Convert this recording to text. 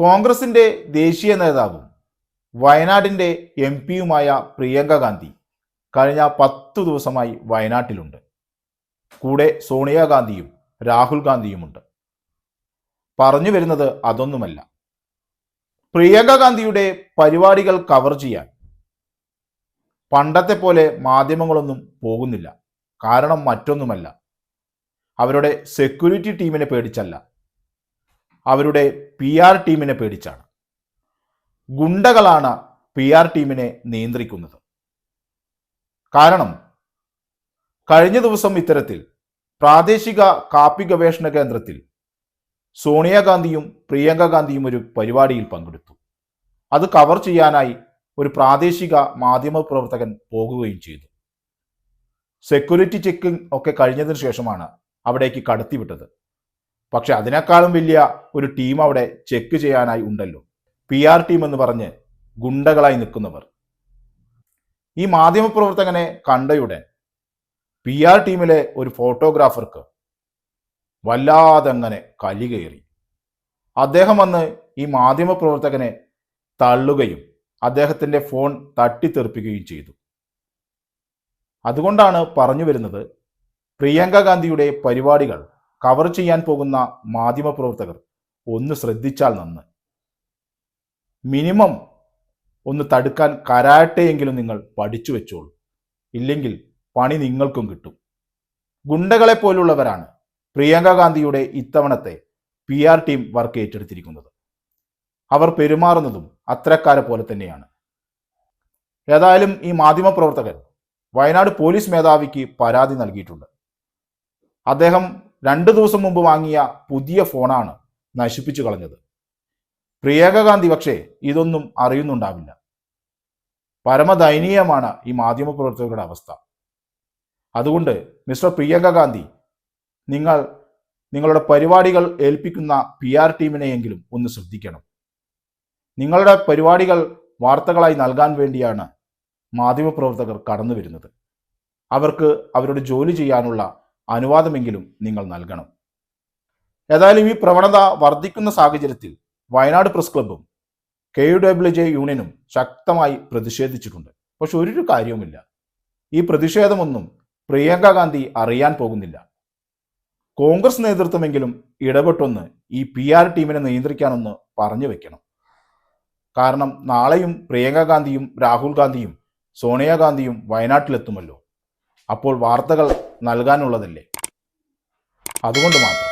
കോൺഗ്രസിന്റെ ദേശീയ നേതാവും വയനാടിന്റെ എം പിയുമായ പ്രിയങ്ക ഗാന്ധി കഴിഞ്ഞ പത്തു ദിവസമായി വയനാട്ടിലുണ്ട്. കൂടെ സോണിയാഗാന്ധിയും രാഹുൽ ഗാന്ധിയുമുണ്ട്. പറഞ്ഞു വരുന്നത് അതൊന്നുമല്ല. പ്രിയങ്ക ഗാന്ധിയുടെ പരിപാടികൾ കവർ ചെയ്യാൻ പണ്ടത്തെ പോലെ മാധ്യമങ്ങളൊന്നും പോകുന്നില്ല. കാരണം മറ്റൊന്നുമല്ല. അവരുടെ സെക്യൂരിറ്റി ടീമിനെ പേടിച്ചല്ല. അവരുടെ പി ആർ ടീമിനെ പേടിച്ചാണ്. ഗുണ്ടകളാണ് പി ആർ ടീമിനെ നിയന്ത്രിക്കുന്നത്. കാരണം കഴിഞ്ഞ ദിവസം ഇത്തരത്തിൽ പ്രാദേശിക കാപ്പി ഗവേഷണ കേന്ദ്രത്തിൽ സോണിയാഗാന്ധിയും പ്രിയങ്ക ഗാന്ധിയും ഒരു പരിപാടിയിൽ പങ്കെടുത്തു. അത് കവർ ചെയ്യാനായി ഒരു പ്രാദേശിക മാധ്യമ പ്രവർത്തകൻ പോകുകയും ചെയ്തു. സെക്യൂരിറ്റി ചെക്കിംഗ് ഒക്കെ കഴിഞ്ഞതിന് ശേഷമാണ് അവിടേക്ക് കടത്തിവിട്ടത്. പക്ഷെ അതിനേക്കാളും വലിയ ഒരു ടീം അവിടെ ചെക്ക് ചെയ്യാനായി ഉണ്ടല്ലോ. പി ആർ ടീം എന്ന് പറഞ്ഞ് ഗുണ്ടകളായി നിൽക്കുന്നവർ. ഈ മാധ്യമപ്രവർത്തകനെ കണ്ടയുടൻ പി ആർ ടീമിലെ ഒരു ഫോട്ടോഗ്രാഫർക്ക് വല്ലാതെങ്ങനെ കലി കയറി. അദ്ദേഹം വന്ന് ഈ മാധ്യമപ്രവർത്തകനെ തള്ളുകയും അദ്ദേഹത്തിന്റെ ഫോൺ തട്ടിത്തെറിപ്പിക്കുകയും ചെയ്തു. അതുകൊണ്ടാണ് പറഞ്ഞു വരുന്നത് പ്രിയങ്ക ഗാന്ധിയുടെ പരിപാടികൾ കവർ ചെയ്യാൻ പോകുന്ന മാധ്യമപ്രവർത്തകർ ഒന്ന് ശ്രദ്ധിച്ചാൽ നന്ന്. മിനിമം ഒന്ന് തടുക്കാൻ കരാട്ടെയെങ്കിലും നിങ്ങൾ പഠിച്ചു വെച്ചോളൂ. ഇല്ലെങ്കിൽ പണി നിങ്ങൾക്കും കിട്ടും. ഗുണ്ടകളെ പോലുള്ളവരാണ് പ്രിയങ്ക ഗാന്ധിയുടെ ഇത്തവണത്തെ പി ആർ ടീം വർക്ക് ഏറ്റെടുത്തിരിക്കുന്നത്. അവർ പെരുമാറുന്നതും അത്രക്കാരെ പോലെ തന്നെയാണ്. ഏതായാലും ഈ മാധ്യമപ്രവർത്തകൻ വയനാട് പോലീസ് മേധാവിക്ക് പരാതി നൽകിയിട്ടുണ്ട്. അദ്ദേഹം രണ്ടു ദിവസം മുമ്പ് വാങ്ങിയ പുതിയ ഫോണാണ് നശിപ്പിച്ചു കളഞ്ഞത്. പ്രിയങ്ക ഗാന്ധി പക്ഷേ ഇതൊന്നും അറിയുന്നുണ്ടാവില്ല. പരമദയനീയമാണ് ഈ മാധ്യമപ്രവർത്തകരുടെ അവസ്ഥ. അതുകൊണ്ട് മിസ്റ്റർ പ്രിയങ്ക ഗാന്ധി നിങ്ങൾ നിങ്ങളുടെ പരിപാടികൾ ഏൽപ്പിക്കുന്ന പി ആർ ടീമിനെയെങ്കിലും ഒന്ന് ശ്രദ്ധിക്കണം. നിങ്ങളുടെ പരിപാടികൾ വാർത്തകളായി നൽകാൻ വേണ്ടിയാണ് മാധ്യമപ്രവർത്തകർ കടന്നു വരുന്നത് അവർക്ക് അവരുടെ ജോലി ചെയ്യാനുള്ള അനുവാദമെങ്കിലും നിങ്ങൾ നൽകണം. ഏതായാലും ഈ പ്രവണത വർദ്ധിക്കുന്ന സാഹചര്യത്തിൽ വയനാട് പ്രസ് ക്ലബും കെ യു ഡബ്ല്യു ജെ യൂണിയനും ശക്തമായി പ്രതിഷേധിച്ചിട്ടുണ്ട്. പക്ഷെ ഒരു കാര്യവുമില്ല. ഈ പ്രതിഷേധമൊന്നും പ്രിയങ്ക ഗാന്ധി അറിയാൻ പോകുന്നില്ല. കോൺഗ്രസ് നേതൃത്വമെങ്കിലും ഇടപെട്ടൊന്ന് ഈ പി ആർ ടീമിനെ നിയന്ത്രിക്കാനൊന്ന് പറഞ്ഞു വെക്കണം. കാരണം നാളെയും പ്രിയങ്ക ഗാന്ധിയും രാഹുൽ ഗാന്ധിയും സോണിയാഗാന്ധിയും വയനാട്ടിലെത്തുമല്ലോ. അപ്പോൾ വാർത്തകൾ നൽകാനുള്ളതല്ലേ? അതുകൊണ്ട് മാത്രം.